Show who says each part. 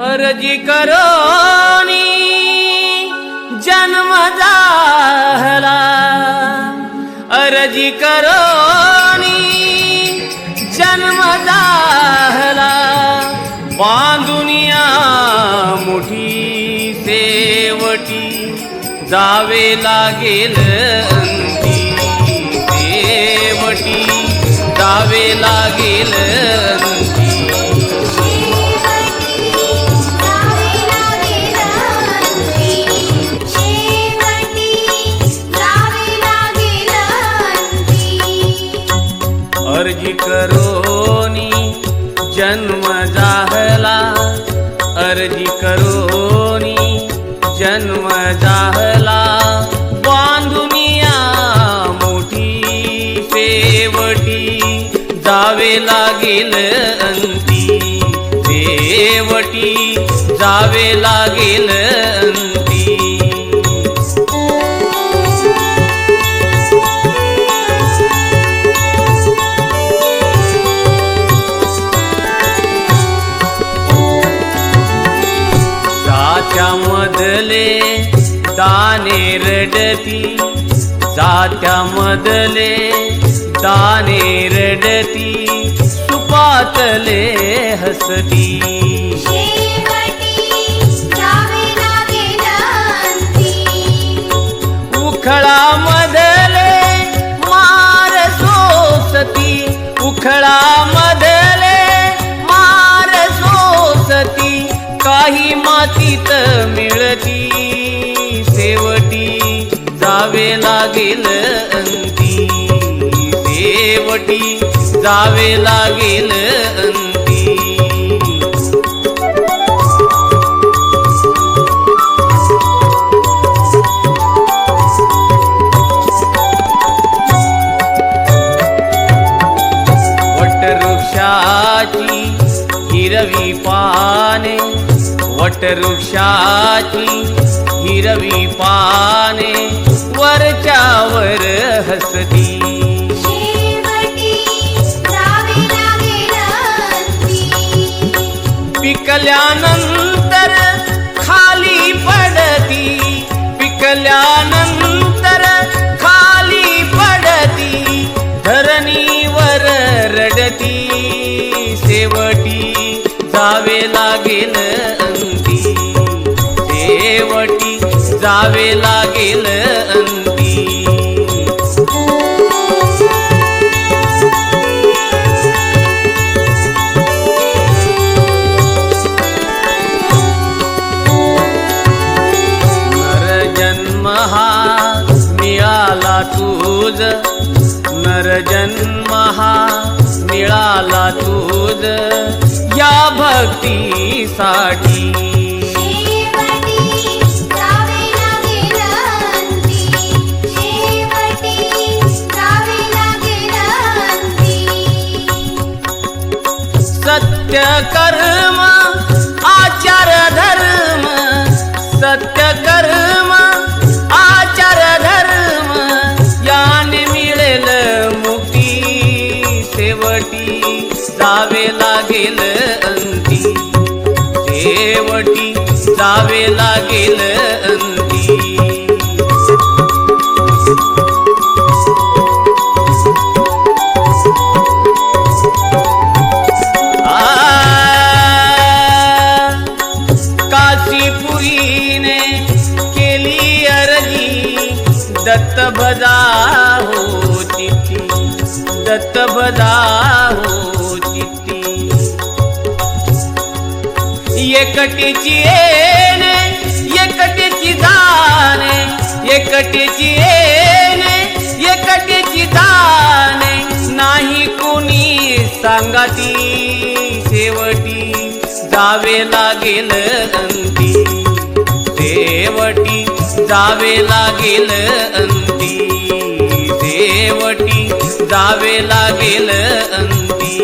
Speaker 1: अर्जी करोनी जन्म झाला. अर्जी करोनी जन्म झाला. बांधुनिया मोठी सेवटी जावे लागेल देवटी सेवटी जावे लागेल अर्जी करोनी जन्म जाहला। अर्जी करोनी जन्म जाहला। बांधुनिया मोठी सेवटी जावे लागेल अंती। सेवटी जावे लागेल दाने रडती जात्या मदले दाने रडती सुपातले हसती. लागेल अंती. देवटी जावे लागेल अंती. वटवृक्षाची हिरवी पाने वटवृक्षाची हिरवी पाने वरच्यावर हसती. पिकल्यानंतर खाली पडती पिकल्यानंतर खाली पडती धरणीवर रडती. सेवटी जावे लागेल अंती सेवटी जावे लागेल अंती नर जन्म हा मिळाला तुझ. नर जन्म हा मिळाला तुझ. या भक्तीसाठी सत्य कर्म आचार धर्म सत्य कर्म आचार धर्म याने मिळेल मुक्ती शेवटी जावे लागेल अंती. शेवटी जावे लागेल अंती. दत्त बदा हो तिथी दत्त बदा हो तिथी एकटीची येणे एकटीची दाने एकटीची येणे एकटीची दाने नाही कुणी सांगाती शेवटी जावे लागेल अंती शेवटी जावे लागेल अंती. देवटी जावे लागेल अंती.